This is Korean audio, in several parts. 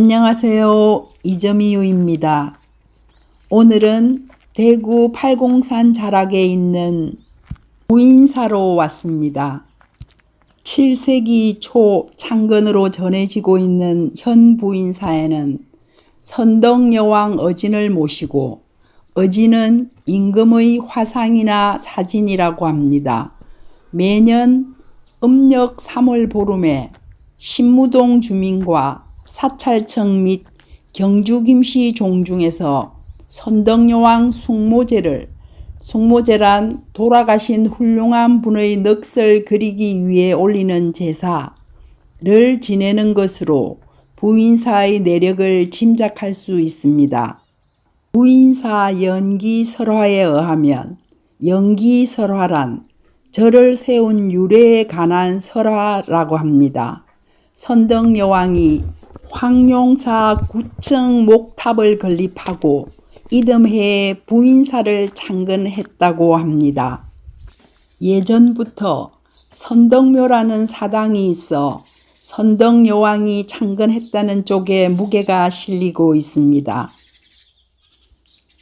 안녕하세요. 이점이유입니다. 오늘은 대구 팔공산 자락에 있는 부인사로 왔습니다. 7세기 초 창건으로 전해지고 있는 현 부인사에는 선덕여왕 어진을 모시고 어진은 임금의 화상이나 사진이라고 합니다. 매년 음력 3월 보름에 신무동 주민과 사찰청 및 경주 김씨 종중에서 선덕여왕 숭모제를 숭모제란 돌아가신 훌륭한 분의 넋을 그리기 위해 올리는 제사를 지내는 것으로 부인사의 내력을 짐작할 수 있습니다. 부인사 연기설화에 의하면 연기설화란 절을 세운 유래에 관한 설화라고 합니다. 선덕여왕이 황룡사 구층 목탑을 건립하고 이듬해에 부인사를 창건했다고 합니다. 예전부터 선덕묘라는 사당이 있어 선덕여왕이 창건했다는 쪽에 무게가 실리고 있습니다.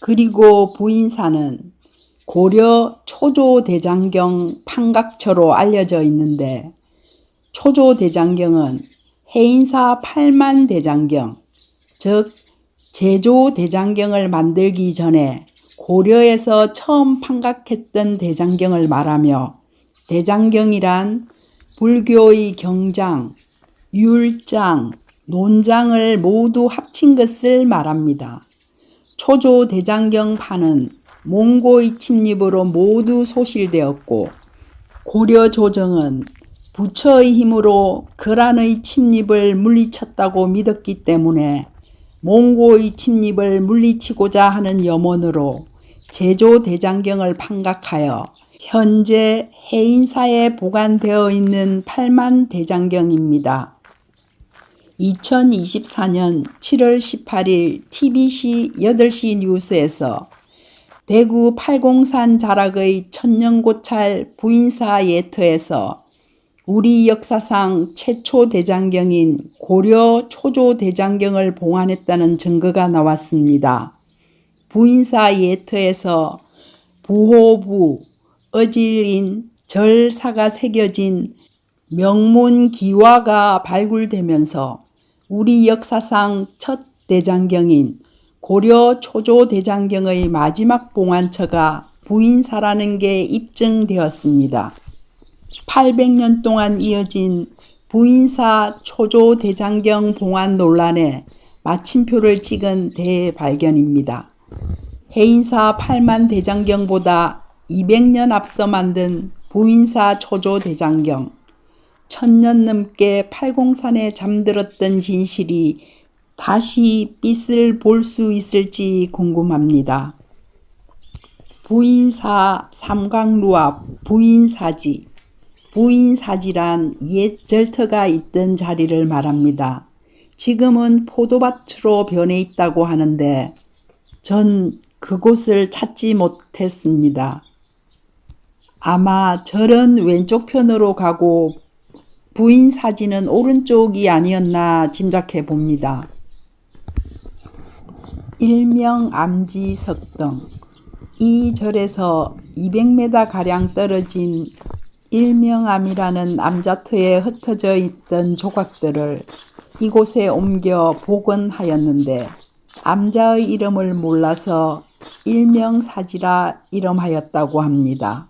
그리고 부인사는 고려 초조대장경 판각처로 알려져 있는데 초조대장경은 해인사 8만 대장경, 즉 제조 대장경을 만들기 전에 고려에서 처음 판각했던 대장경을 말하며 대장경이란 불교의 경장, 율장, 논장을 모두 합친 것을 말합니다. 초조 대장경판은 몽고의 침입으로 모두 소실되었고 고려 조정은 부처의 힘으로 거란의 침입을 물리쳤다고 믿었기 때문에 몽고의 침입을 물리치고자 하는 염원으로 제조 대장경을 판각하여 현재 해인사에 보관되어 있는 8만 대장경입니다. 2024년 7월 18일 TBC 8시 뉴스에서 대구 팔공산 자락의 천년고찰 부인사 예터에서 우리 역사상 최초 대장경인 고려 초조 대장경을 봉안했다는 증거가 나왔습니다. 부인사 예터에서 부호부, 어질인, 절사가 새겨진 명문 기와가 발굴되면서 우리 역사상 첫 대장경인 고려 초조 대장경의 마지막 봉안처가 부인사라는 게 입증되었습니다. 800년 동안 이어진 부인사 초조 대장경 봉안 논란에 마침표를 찍은 대발견입니다. 해인사 8만 대장경보다 200년 앞서 만든 부인사 초조 대장경, 천년 넘게 팔공산에 잠들었던 진실이 다시 빛을 볼 수 있을지 궁금합니다. 부인사 삼광루 앞 부인사지 부인사지란 옛 절터가 있던 자리를 말합니다. 지금은 포도밭으로 변해 있다고 하는데 전 그곳을 찾지 못했습니다. 아마 절은 왼쪽 편으로 가고 부인 사지는 오른쪽이 아니었나 짐작해 봅니다. 일명 암지석등 이 절에서 200m 가량 떨어진 일명암이라는 암자터에 흩어져 있던 조각들을 이곳에 옮겨 복원하였는데 암자의 이름을 몰라서 일명사지라 이름하였다고 합니다.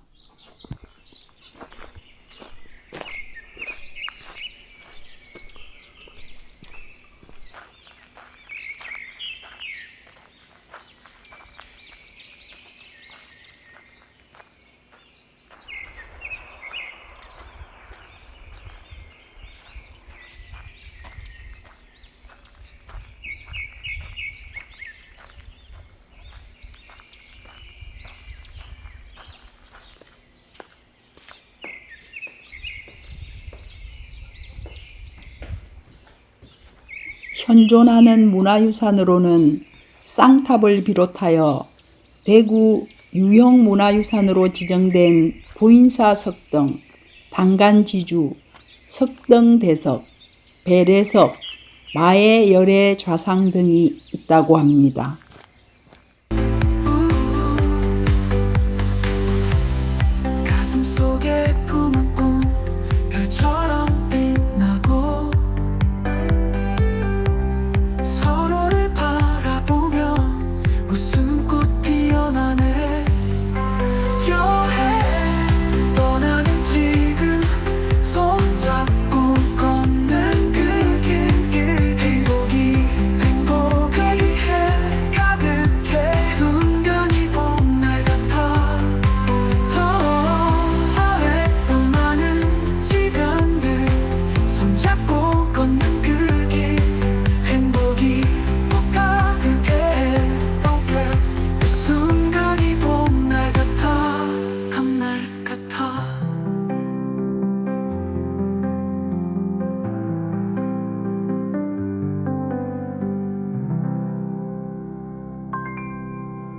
현존하는 문화유산으로는 쌍탑을 비롯하여 대구 유형 문화유산으로 지정된 부인사 석등, 당간지주, 석등대석, 배례석, 마의 열의 좌상 등이 있다고 합니다.